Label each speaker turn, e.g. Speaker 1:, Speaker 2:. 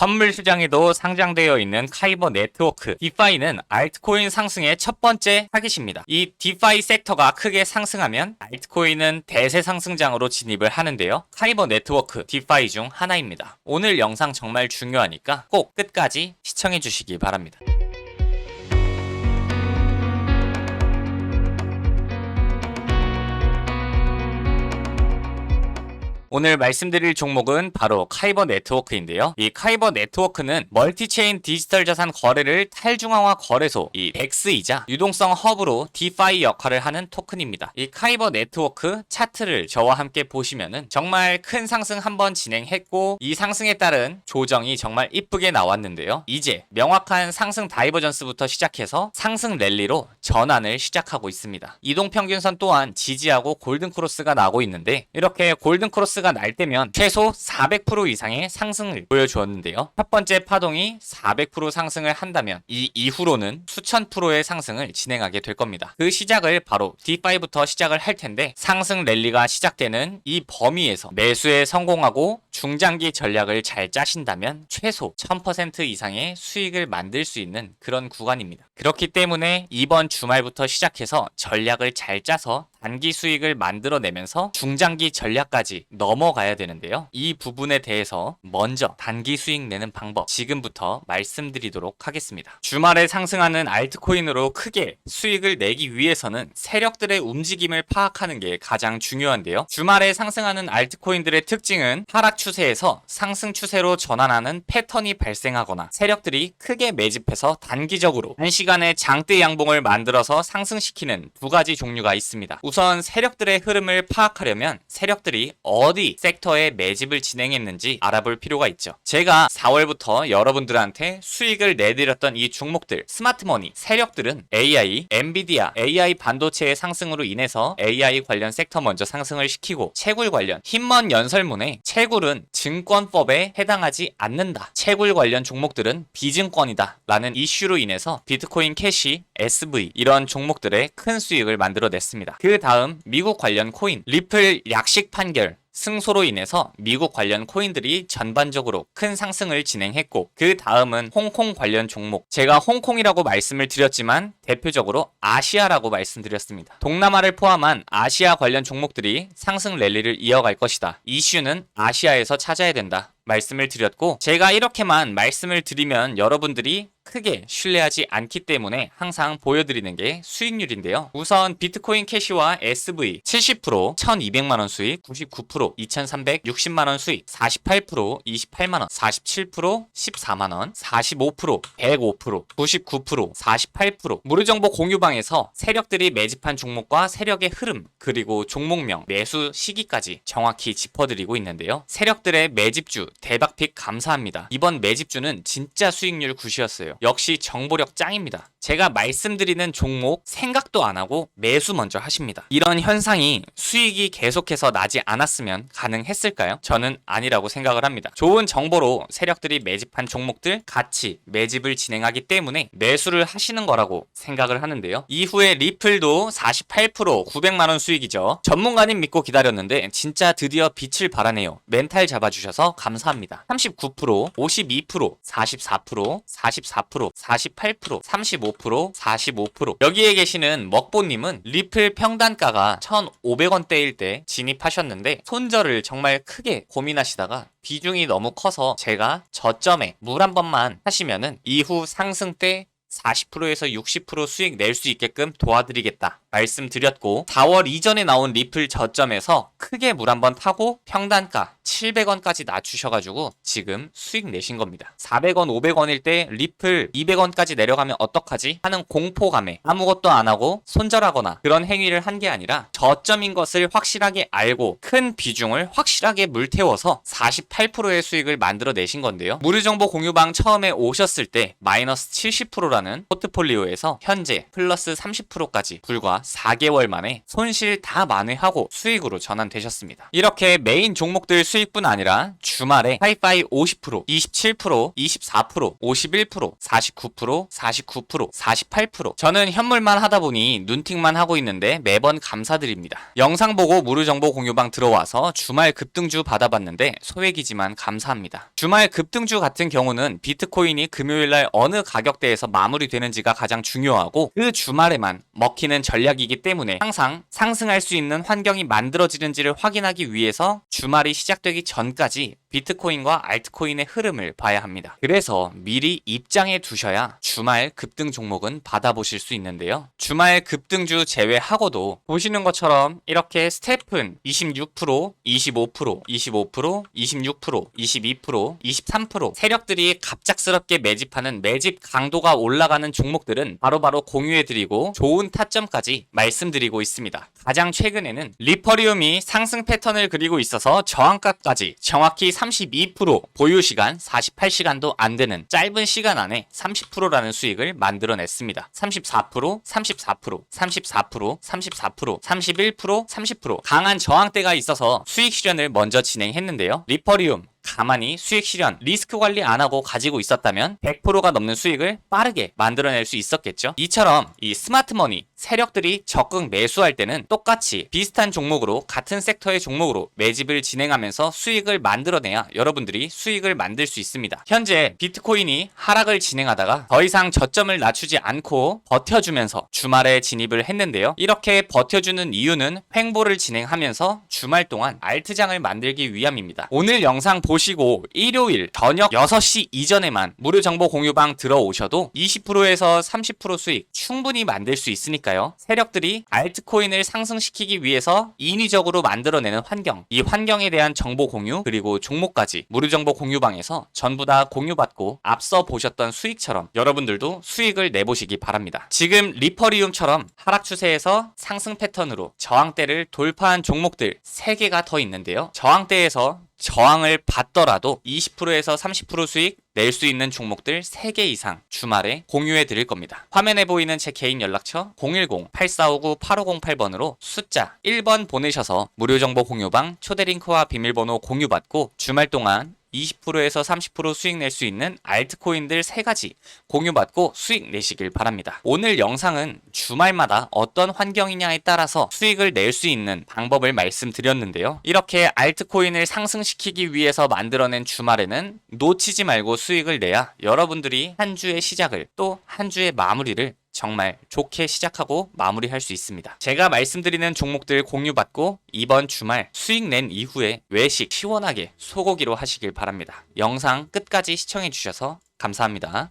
Speaker 1: 선물 시장에도 상장되어 있는 카이버 네트워크 디파이는 알트코인 상승의 첫 번째 타깃입니다. 이 디파이 섹터가 크게 상승하면 알트코인은 대세 상승장으로 진입을 하는데요. 카이버 네트워크 디파이 중 하나입니다. 오늘 영상 정말 중요하니까 꼭 끝까지 시청해 주시기 바랍니다. 오늘 말씀드릴 종목은 바로 카이버 네트워크인데요. 이 카이버 네트워크는 멀티체인 디지털 자산 거래를 탈중앙화 거래소, 이 덱스이자 유동성 허브로 디파이 역할을 하는 토큰입니다. 이 카이버 네트워크 차트를 저와 함께 보시면은 정말 큰 상승 한번 진행했고 이 상승에 따른 조정이 정말 이쁘게 나왔는데요. 이제 명확한 상승 다이버전스부터 시작해서 상승 랠리로 전환을 시작하고 있습니다. 이동평균선 또한 지지하고 골든크로스가 나고 있는데 이렇게 골든크로스 가 날 때면 최소 400% 이상의 상승을 보여주었는데요. 첫 번째 파동이 400% 상승을 한다면 이 이후로는 수천 프로의 상승을 진행하게 될 겁니다. 그 시작을 바로 D5부터 시작을 할 텐데 상승 랠리가 시작되는 이 범위에서 매수에 성공하고 중장기 전략을 잘 짜신다면 최소 1000% 이상의 수익을 만들 수 있는 그런 구간입니다. 그렇기 때문에 이번 주말부터 시작해서 전략을 잘 짜서 단기 수익을 만들어내면서 중장기 전략까지 넘어가야 되는데요. 이 부분에 대해서 먼저 단기 수익 내는 방법 지금부터 말씀드리도록 하겠습니다. 주말에 상승하는 알트코인으로 크게 수익을 내기 위해서는 세력들의 움직임을 파악하는 게 가장 중요한데요. 주말에 상승하는 알트코인들의 특징은 하락 추세에서 상승 추세로 전환하는 패턴이 발생하거나 세력들이 크게 매집해서 단기적으로 단시간에 장대 양봉을 만들어서 상승시키는 두 가지 종류가 있습니다. 우선 세력들의 흐름을 파악하려면 세력들이 어디 섹터에 매집을 진행했는지 알아볼 필요가 있죠. 제가 4월부터 여러분들한테 수익을 내드렸던 이 종목들 스마트머니 세력들은 AI, 엔비디아, AI 반도체의 상승으로 인해서 AI 관련 섹터 먼저 상승을 시키고 채굴 관련 힘먼 연설문에 채굴은 증권법에 해당하지 않는다. 채굴 관련 종목들은 비증권이다. 라는 이슈로 인해서 비트코인 캐시, SV 이런 종목들의 큰 수익을 만들어냈습니다. 그 다음 미국 관련 코인 리플 약식 판결 승소로 인해서 미국 관련 코인들이 전반적으로 큰 상승을 진행했고 그 다음은 홍콩 관련 종목 제가 홍콩이라고 말씀을 드렸지만 대표적으로 아시아라고 말씀드렸습니다. 동남아를 포함한 아시아 관련 종목들이 상승 랠리를 이어갈 것이다. 이슈는 아시아에서 찾아야 된다. 말씀을 드렸고 제가 이렇게만 말씀을 드리면 여러분들이 크게 신뢰하지 않기 때문에 항상 보여드리는 게 수익률인데요. 우선 비트코인 캐시와 SV 70% 1200만원 수익, 99% 2360만원 수익, 48% 28만원, 47% 14만원, 45% 105%, 99% 48% 무료정보 공유방에서 세력들이 매집한 종목과 세력의 흐름 그리고 종목명, 매수 시기까지 정확히 짚어드리고 있는데요. 세력들의 매집주 대박픽 감사합니다. 이번 매집주는 진짜 수익률 굿이었어요. 역시 정보력 짱입니다. 제가 말씀드리는 종목 생각도 안 하고 매수 먼저 하십니다. 이런 현상이 수익이 계속해서 나지 않았으면 가능했을까요? 저는 아니라고 생각을 합니다. 좋은 정보로 세력들이 매집한 종목들 같이 매집을 진행하기 때문에 매수를 하시는 거라고 생각을 하는데요. 이후에 리플도 48% 900만원 수익이죠. 전문가님 믿고 기다렸는데 진짜 드디어 빛을 발하네요. 멘탈 잡아주셔서 감사합니다. 39%, 52%, 44%, 44%, 48%, 35%, 45%. 여기에 계시는 먹보님은 리플 평단가가 1,500원대일 때 진입하셨는데 손절을 정말 크게 고민하시다가 비중이 너무 커서 제가 저점에 물 한 번만 하시면은 이후 상승 때 40%에서 60% 수익 낼 수 있게끔 도와드리겠다 말씀드렸고 4월 이전에 나온 리플 저점에서 크게 물 한번 타고 평단가 700원까지 낮추셔가지고 지금 수익 내신 겁니다. 400원, 500원일 때 리플 200원까지 내려가면 어떡하지? 하는 공포감에 아무것도 안 하고 손절하거나 그런 행위를 한 게 아니라 저점인 것을 확실하게 알고 큰 비중을 확실하게 물태워서 48%의 수익을 만들어 내신 건데요. 무료 정보 공유방 처음에 오셨을 때 마이너스 70%라 는 보유하는 포트폴리오에서 현재 플러스 30%까지 불과 4개월 만에 손실 다 만회하고 수익으로 전환되셨습니다. 이렇게 메인 종목들 수익뿐 아니라 주말에 하이파이 50%, 27%, 24%, 51%, 49%, 49%, 48% 저는 현물만 하다 보니 눈팅만 하고 있는데 매번 감사드립니다. 영상 보고 무료 정보 공유방 들어와서 주말 급등주 받아봤는데 소액이지만 감사합니다. 주말 급등주 같은 경우는 비트코인이 금요일날 어느 가격대에서 마무리되는지가 가장 중요하고 그 주말에만 먹히는 전략이기 때문에 항상 상승할 수 있는 환경이 만들어지는지를 확인하기 위해서 주말이 시작되기 전까지 비트코인과 알트코인의 흐름을 봐야 합니다. 그래서 미리 입장해 두셔야 주말 급등 종목은 받아보실 수 있는데요. 주말 급등주 제외하고도 보시는 것처럼 이렇게 스텝은 26%, 25%, 25%, 26%, 22%, 23% 세력들이 갑작스럽게 매집하는 매집 강도가 올라 가는 종목들은 바로 바로 공유해드리고 좋은 타점까지 말씀드리고 있습니다. 가장 최근에는 리퍼리움이 상승 패턴을 그리고 있어서 저항가까지 정확히 32% 보유 시간 48시간도 안 되는 짧은 시간 안에 30%라는 수익을 만들어냈습니다. 34%, 34%, 34%, 34%, 31%, 30% 강한 저항대가 있어서 수익 실현을 먼저 진행했는데요. 리퍼리움 가만히 수익 실현, 리스크 관리 안 하고 가지고 있었다면 100%가 넘는 수익을 빠르게 만들어낼 수 있었겠죠. 이처럼 이 스마트 머니 세력들이 적극 매수할 때는 똑같이 비슷한 종목으로 같은 섹터의 종목으로 매집을 진행하면서 수익을 만들어내야 여러분들이 수익을 만들 수 있습니다. 현재 비트코인이 하락을 진행하다가 더 이상 저점을 낮추지 않고 버텨주면서 주말에 진입을 했는데요. 이렇게 버텨주는 이유는 횡보를 진행하면서 주말 동안 알트장을 만들기 위함입니다. 오늘 영상 보시고 일요일 저녁 6시 이전에만 무료 정보 공유방 들어오셔도 20%에서 30% 수익 충분히 만들 수 있으니 까요. 세력들이 알트코인을 상승시키기 위해서 인위적으로 만들어내는 환경, 이 환경에 대한 정보 공유 그리고 종목까지 무료 정보 공유방에서 전부 다 공유받고 앞서 보셨던 수익처럼 여러분들도 수익을 내보시기 바랍니다. 지금 리퍼리움처럼 하락 추세에서 상승 패턴으로 저항대를 돌파한 종목들 3개가 더 있는데요. 저항대에서 저항을 받더라도 20%에서 30% 수익 낼 수 있는 종목들 3개 이상 주말에 공유해 드릴 겁니다. 화면에 보이는 제 개인 연락처 010-8459-8508번으로 숫자 1번 보내셔서 무료 정보 공유방 초대 링크와 비밀번호 공유받고 주말 동안 20%에서 30% 수익 낼 수 있는 알트코인들 3가지 공유받고 수익 내시길 바랍니다. 오늘 영상은 주말마다 어떤 환경이냐에 따라서 수익을 낼 수 있는 방법을 말씀드렸는데요. 이렇게 알트코인을 상승시키기 위해서 만들어낸 주말에는 놓치지 말고 수익을 내야 여러분들이 한 주의 시작을 또 한 주의 마무리를 정말 좋게 시작하고 마무리할 수 있습니다. 제가 말씀드리는 종목들 공유받고 이번 주말 수익 낸 이후에 외식 시원하게 소고기로 하시길 바랍니다. 영상 끝까지 시청해 주셔서 감사합니다.